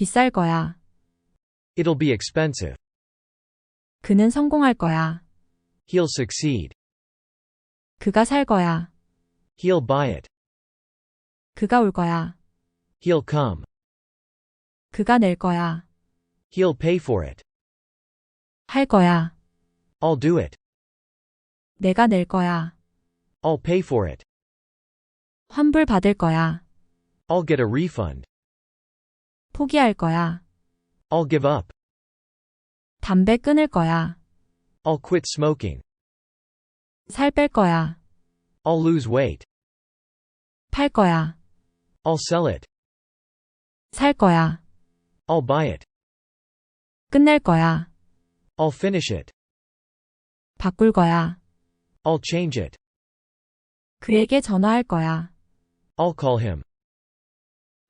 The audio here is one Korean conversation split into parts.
비쌀 거야. It'll be expensive. 그는 성공할 거야. He'll succeed. 그가 살 거야. He'll buy it. 그가 올 거야. He'll come. 그가 낼 거야. He'll pay for it. 할 거야. I'll do it. 내가 낼 거야. I'll pay for it. 환불 받을 거야. I'll get a refund. 포기할 거야. I'll give up. 담배 끊을 거야. I'll quit smoking. 살 뺄 거야. I'll lose weight. 팔 거야. I'll sell it. 살 거야. I'll buy it. 끝낼 거야. I'll finish it. 바꿀 거야. I'll change it. 그에게 전화할 거야. I'll call him.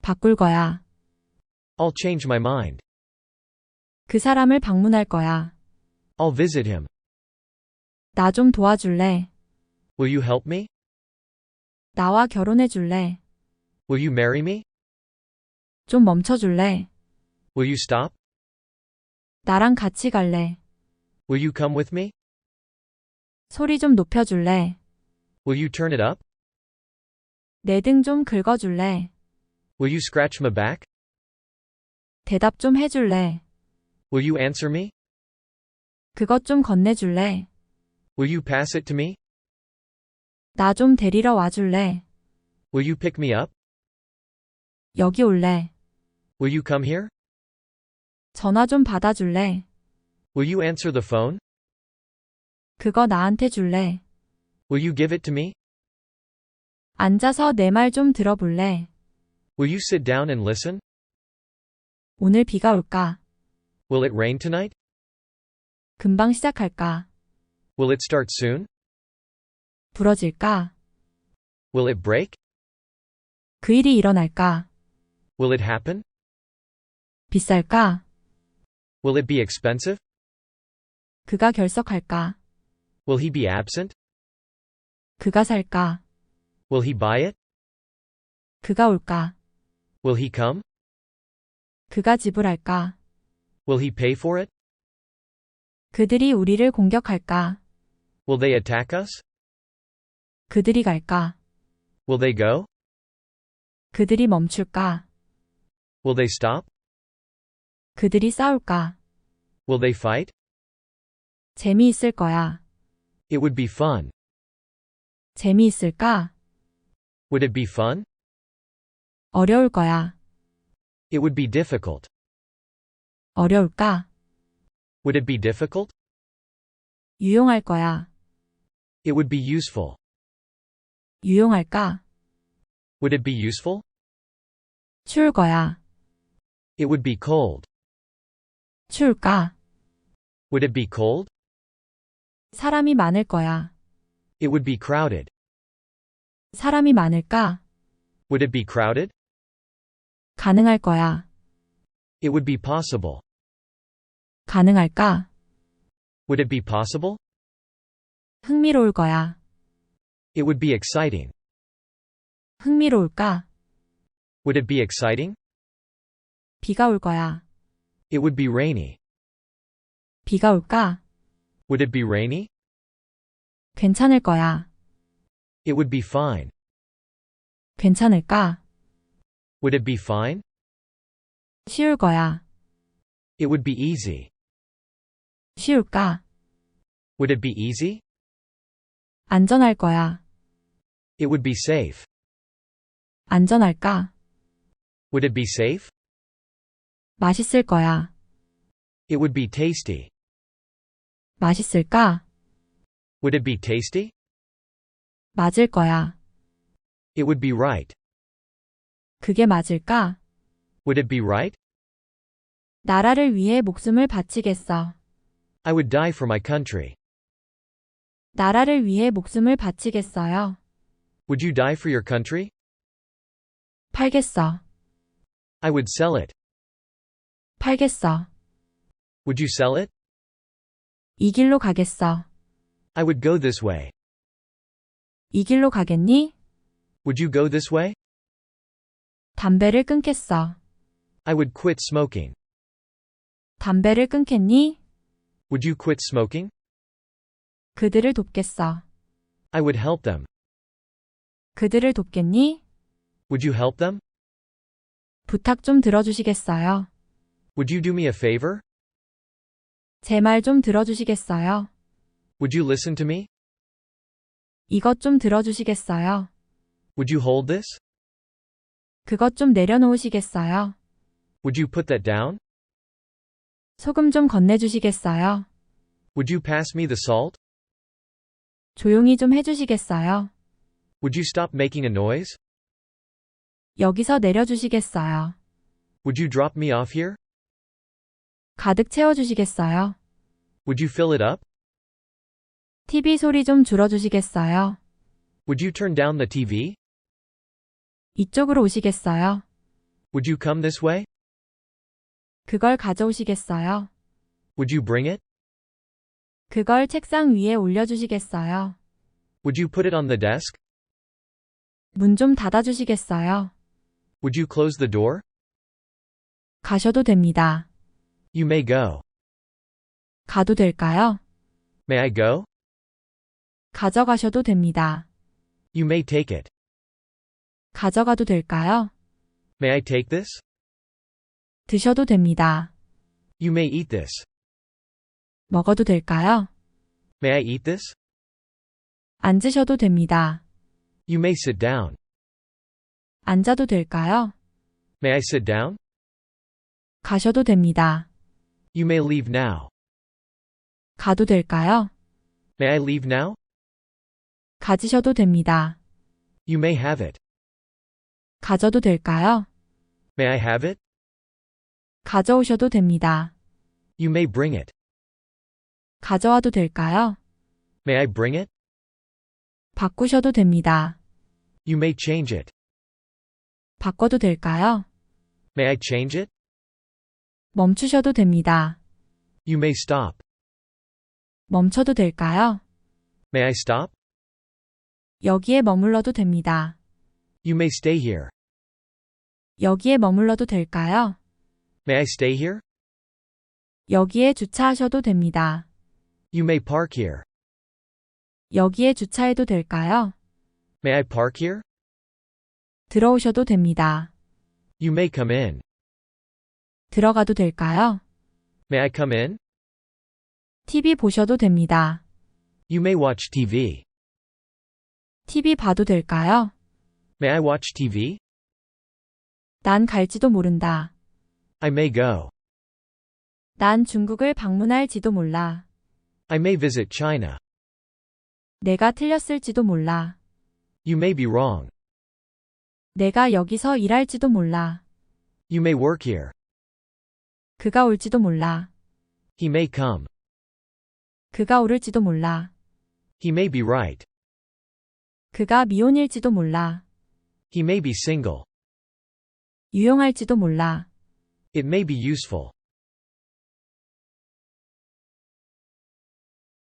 바꿀 거야. I'll change my mind. 그 사람을 방문할 거야. I'll visit him. 나 좀 도와줄래? Will you help me? 나와 결혼해 줄래? Will you marry me? 좀 멈춰 줄래? Will you stop? 나랑 같이 갈래? Will you come with me? 소리 좀 높여 줄래? Will you turn it up? 내 등 좀 긁어 줄래? Will you scratch my back? 대답 좀 해 줄래? Will you answer me? 그것 좀 건네 줄래? Will you pass it to me? 나 좀 데리러 와 줄래? Will you pick me up? 여기 올래? Will you come here? 전화 좀 받아 줄래? Will you answer the phone? 그거 나한테 줄래? Will you give it to me? 앉아서 내 말 좀 들어볼래? Will you sit down and listen? 오늘 비가 올까? Will it rain tonight? 금방 시작할까? Will it start soon? 부러질까? Will it break? 그 일이 일어날까? Will it happen? 비쌀까? Will it be expensive? 그가 결석할까? Will he be absent? 그가 살까? Will he buy it? 그가 올까? Will he come? 그가 지불할까? Will he pay for it? 그들이 우리를 공격할까? Will they attack us? 그들이 갈까? Will they go? 그들이 멈출까? Will they stop? 그들이 싸울까? Will they fight? 재미있을 거야. It would be fun. 재미있을까? Would it be fun? 어려울 거야. It would be difficult. 어려울까? Would it be difficult? 유용할 거야. It would be useful. 유용할까? Would it be useful? 추울 거야. It would be cold. 추울까? Would it be cold? 사람이 많을 거야. It would be crowded. 사람이 많을까? Would it be crowded? 가능할 거야. It would be possible. 가능할까? Would it be possible? 흥미로울 거야. It would be exciting. 흥미로울까? Would it be exciting? 비가 올 거야. It would be rainy. 비가 올까? Would it be rainy? 괜찮을 거야. It would be fine. 괜찮을까? Would it be fine? 쉬울 거야. It would be easy. 쉬울까? Would it be easy? 안전할 거야. It would be safe. 안전할까? Would it be safe? 맛있을 거야. It would be tasty. 맛있을까? Would it be tasty? 맞을 거야. It would be right. 그게 맞을까? Would it be right? 나라를 위해 목숨을 바치겠어. I would die for my country. 나라를 위해 목숨을 바치겠어요. Would you die for your country? 팔겠어. I would sell it. 팔겠어. Would you sell it? 이 길로 가겠어. I would go this way. 이 길로 가겠니? Would you go this way? 담배를 끊겠어. I would quit smoking. 담배를 끊겠니? Would you quit smoking? 그들을 돕겠어. I would help them. 그들을 돕겠니? Would you help them? 부탁 좀 들어주시겠어요? Would you do me a favor? 제 말 좀 들어주시겠어요? Would you listen to me? 이것 좀 들어주시겠어요? Would you hold this? 그것 좀 내려놓으시겠어요? Would you put that down? 소금 좀 건네주시겠어요? Would you pass me the salt? 조용히 좀 해주시겠어요? Would you stop making a noise? 여기서 내려주시겠어요? Would you drop me off here? 가득 채워주시겠어요? Would you fill it up? TV 소리 좀 줄여주시겠어요? Would you turn down the TV? 이쪽으로 오시겠어요? Would you come this way? 그걸 가져오시겠어요? Would you bring it? 그걸 책상 위에 올려주시겠어요? Would you put it on the desk? 문 좀 닫아주시겠어요? Would you close the door? 가셔도 됩니다. You may go. 가도 될까요? May I go? 가져가셔도 됩니다. You may take it. 가져가도 될까요? May I take this? 드셔도 됩니다. You may eat this. 먹어도 될까요? May I eat this? 앉으셔도 됩니다. You may sit down. 앉아도 될까요? May I sit down? 가셔도 됩니다. You may leave now. 가도 될까요? May I leave now? 가지셔도 됩니다. You may have it. 가져도 될까요? May I have it? 가져오셔도 됩니다. You may bring it. 가져와도 될까요? May I bring it? 바꾸셔도 됩니다. You may change it. 바꿔도 될까요? May I change it? 멈추셔도 됩니다. You may stop. 멈춰도 될까요? May I stop? 여기에 머물러도 됩니다. You may stay here. 여기에 머물러도 될까요? May I stay here? 여기에 주차하셔도 됩니다. You may park here. 여기에 주차해도 될까요? May I park here? 들어오셔도 됩니다. You may come in. 들어가도 될까요? May I come in? TV 보셔도 됩니다. You may watch TV. TV 봐도 될까요? May I watch TV? 난 갈지도 모른다. I may go. 난 중국을 방문할지도 몰라. I may visit China. 내가 틀렸을지도 몰라. You may be wrong. 내가 여기서 일할지도 몰라. You may work here. 그가 올지도 몰라. He may come. 그가 오를지도 몰라. He may be right. 그가 미혼일지도 몰라. He may be single. 유용할지도 몰라. It may be useful.